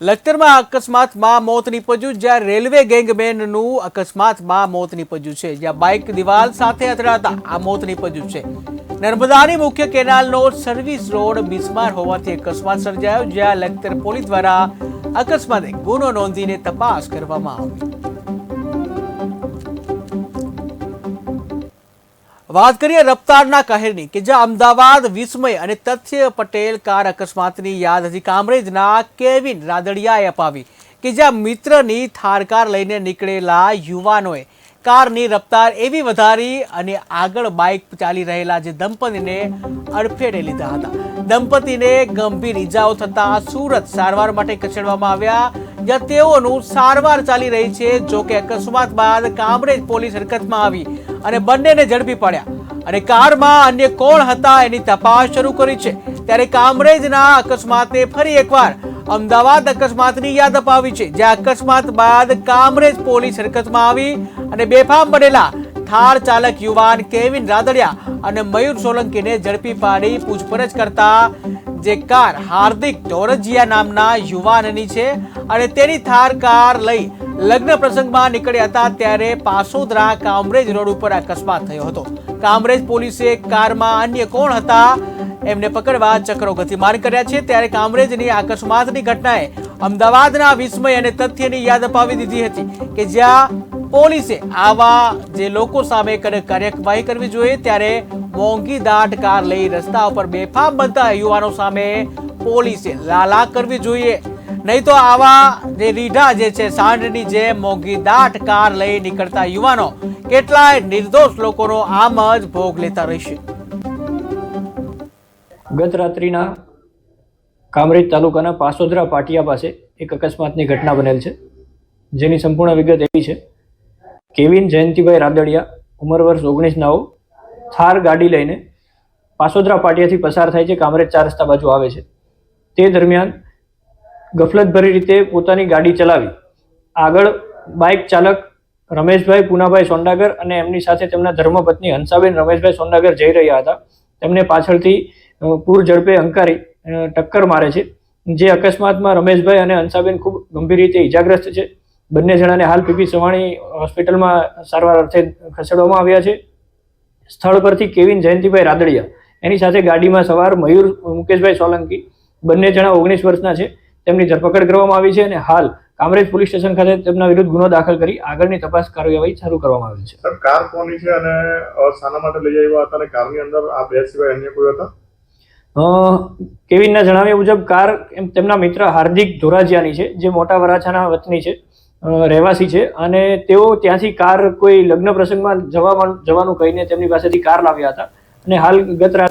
લખતરમાં અકસ્માતમાં મોત નીપજ્યું, જ્યાં રેલવે ગેંગમેનનું અકસ્માતમાં મોત નીપજ્યું છે. જ્યાં બાઇક દિવાલ સાથે અથડાતા આ મોત નીપજ્યું છે. નર્મદાની મુખ્ય કેનાલનો સર્વિસ રોડ બિસ્માર હોવાથી અકસ્માત સર્જાયો, જ્યાં લખતર પોલીસ દ્વારા અકસ્માતે ગુનો નોંધીને તપાસ કરવામાં આવી. વાત કરીએ રફતારના કહેરની, કે જ્યાં અમદાવાદ, વિસ્મય અને તથ્ય પટેલ કાર અકસ્માતની યાદ હજી કામરેજના કેવિન રાદડિયાએ અપાવી, કે જ્યાં મિત્રની થાર કાર લઈને નીકળેલા યુવાનોએ કારની રફતાર એવી વધારી અને આગળ બાઇક ચાલી રહેલા જે દંપતીને અડફેટે લીધા હતા. દંપતીને ગંભીર ઈજાઓ થતા સુરત સારવાર માટે ખસેડવામાં આવ્યા, જ્યાં તેઓનું સારવાર ચાલી રહી છે જો કે અકસ્માત બાદ કામરેજ પોલીસ હરકતમાં આવી અને બંનેને ઝડપી પડ્યા. અને કારમાં અન્ય કોણ હતા એની તપાસ શરૂ કરી છે. ત્યારે કામરેજના અકસ્માતે ફરી એકવાર અમદાવાદ અકસ્માતની યાદ અપાવી છે, જ્યાં અકસ્માત બાદ કામરેજ પોલીસ હરકતમાં આવી અને બેફામ બનેલા થાર ચાલક યુવાન કેવિન રાદડિયા અને મયુર સોલંકીને ઝડપી પાડી પૂછપરછ કરતા જે કાર હાર્દિક ટોરજિયા નામના યુવાનની છે અને તેની થાર કાર લઈ લગ્ન પ્રસંગમાં નીકળ્યા હતા ત્યારે પાસોદરા કામરેજ રોડ ઉપર અકસ્માત થયો હતો. કામરેજ પોલીસે કારમાં અન્ય કોણ હતા એમને પકડવા ચક્રો ગતિમાન કર્યા છે. ત્યારે કામરેજની અકસ્માતની ઘટનાએ અમદાવાદના વિસ્મય અને તથ્યની યાદ અપાવી દીધી હતી કે જ્યાં પોલીસે આવા જે લોકો સામે કાર્યવાહી કરવી જોઈએ, ત્યારે મોંઘી દાટ કાર લઈ રસ્તા ઉપર બેફામ બનતા યુવાનો સામે પોલીસે લાલા કરવી જોઈએ. નહીં તો આવા જે રીઢા જે છે, સાંઢની જે મોંઘી દાટ કાર લઈ નીકળતા યુવાનો કેટલાય નિર્દોષ લોકોનો આમ જ ભોગ લેતા રહેશે. ગત રાત્રિના કામરેજ તાલુકાના પાસોદરા પાટિયા પાસે એક અકસ્માતની ઘટના બનેલ છે. જેની સંપૂર્ણ વિગત એવી છે કેવિન જયંતિભાઈ રાદડિયા, ઉંમર વર્ષ ઓગણીસ નવ, થાર ગાડી લઈને પાસોદરા પાટિયાથી પસાર થાય છે, કામરેજ ચાર રસ્તા બાજુ આવે છે. તે દરમિયાન ગફલતભરી રીતે પોતાની ગાડી ચલાવી. આગળ બાઇક ચાલક રમેશભાઈ પૂનાભાઈ સોંડાગર અને એમની સાથે તેમના ધર્મપત્ની હંસાબેન રમેશભાઈ સોંડાગર જઈ રહ્યા હતા. તેમને પાછળથી પૂર ઝડપે હંકારી ટક્કર મારે છે. જે અકસ્માતમાં રમેશભાઈ અને હંસાબેન ખૂબ ગંભીર રીતે ઈજાગ્રસ્ત છે. બંને જણાને હાલ પીપી સવાણી હોસ્પિટલમાં સારવાર અર્થે ખસેડવામાં આવ્યા છે. સ્થળ પરથી કેવિન જયંતિભાઈ રાદડિયા એની સાથે ગાડીમાં સવાર મયુર મુકેશભાઈ સોલંકી બંને જણા ઓગણીસ વર્ષના છે. તેમની ધરપકડ કરવામાં આવી છે અને હાલ કામરેજ પોલીસ સ્ટેશન ખાતે તેમના વિરુદ્ધ ગુનો દાખલ કરી આગળની તપાસ કાર્યવાહી શરૂ કરવામાં આવી છે. સર કાર કોની છે અને શાના માટે લઈ આવ્યા હતા અને કારની અંદર આ બે સિવાય અન્ય કોઈ હતા? કેવિનના જણાવ્યા મુજબ કાર તેમના મિત્ર હાર્દિક ધોરાજીયાની છે જે મોટા વરાછાના વતની છે. રહેવાસી છે અને તેઓ ત્યાંથી કાર કોઈ લગ્ન પ્રસંગમાં જવા જવાનું કહીને તેમની પાસેથી કાર લાવ્યા હતા. અને હાલ ગત રાત